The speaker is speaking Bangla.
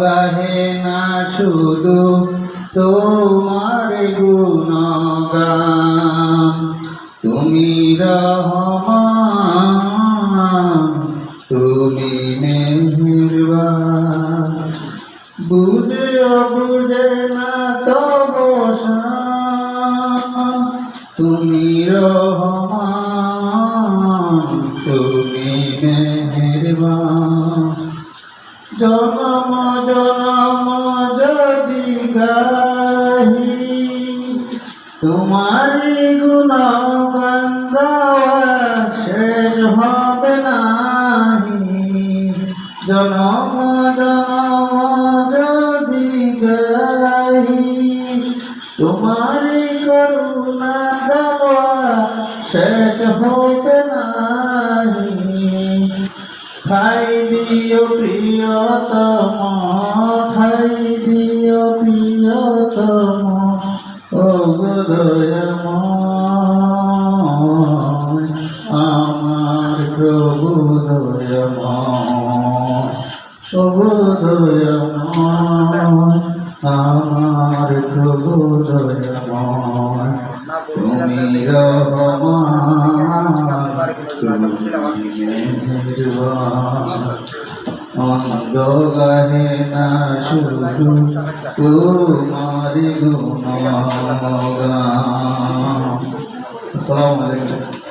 গাহে না শুধু তোমার গুণগান। তুমি রহমান, তুমি মেহেরবান। বুঝে বুঝে না তব তুমি রহমান। তুমি মেহেরবান। জনম জনম যদি গাহি তোমারি গুণ শেষ হবে নাহি। জনম জনম যদি গাহি তোমারি করুণা গাওয়া শেষ হবে খাই দিও প্রিয়তম, খাই দিও প্রিয়তম, ও গোদয়ম আমার প্রভু দয়ম ও গোদয়ম আমার প্রভু দয়ম তুমি রহমান অন্ধ গাহে না শুধু তোমারি গুণ আসসালামু আলাইকুম